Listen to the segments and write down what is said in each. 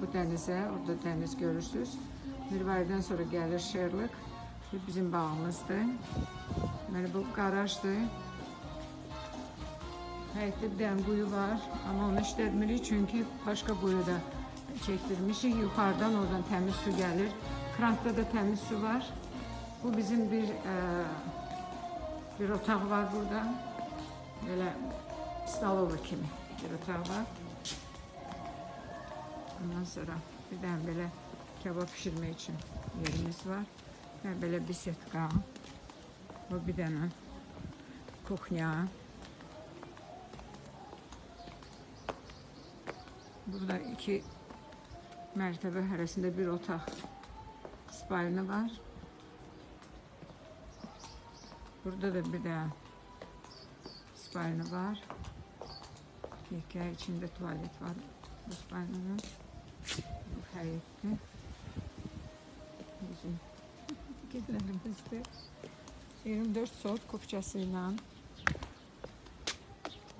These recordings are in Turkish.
bu dənizə. Orada dəniz görürsüz. Mirvaridən sonra gəlir Sherlock. Bu bizim bağımızdır. Deməli bu qarajdır. Həyətdə bir dənə quyu var, amma onu işlətmirik çünki başqa quyuda çəkdirmişik. Yuxarıdan oradan təmiz su gəlir. Krankda da təmiz su var. Bu bizim bir e, bir otaq var burada. Belə stalover kimi bir otaq var. Ondan sonra bir dənə belə kebab pişirmək üçün yerimiz var. Və belə bisetka. Bu bir dənə kuxnya. Burada iki mərtəbə arasında bir otaq spalni var. Burada da bir də spalni var. Yekə içində tuvalet var bu spalninin. Həyətdə. Bizim gedilərimizdə 24 saat kopçası ilə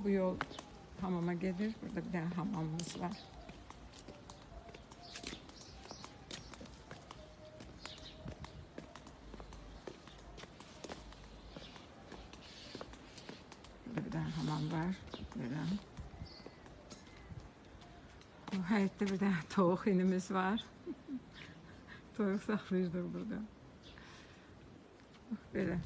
bu yol hamama gelir. Burada bir tane hamamımız var. Burada bir tane hamam var. Böyle. Həyətdə bir dənə toyuq inimiz var. toyuq saxlayırdıq burada. Belə.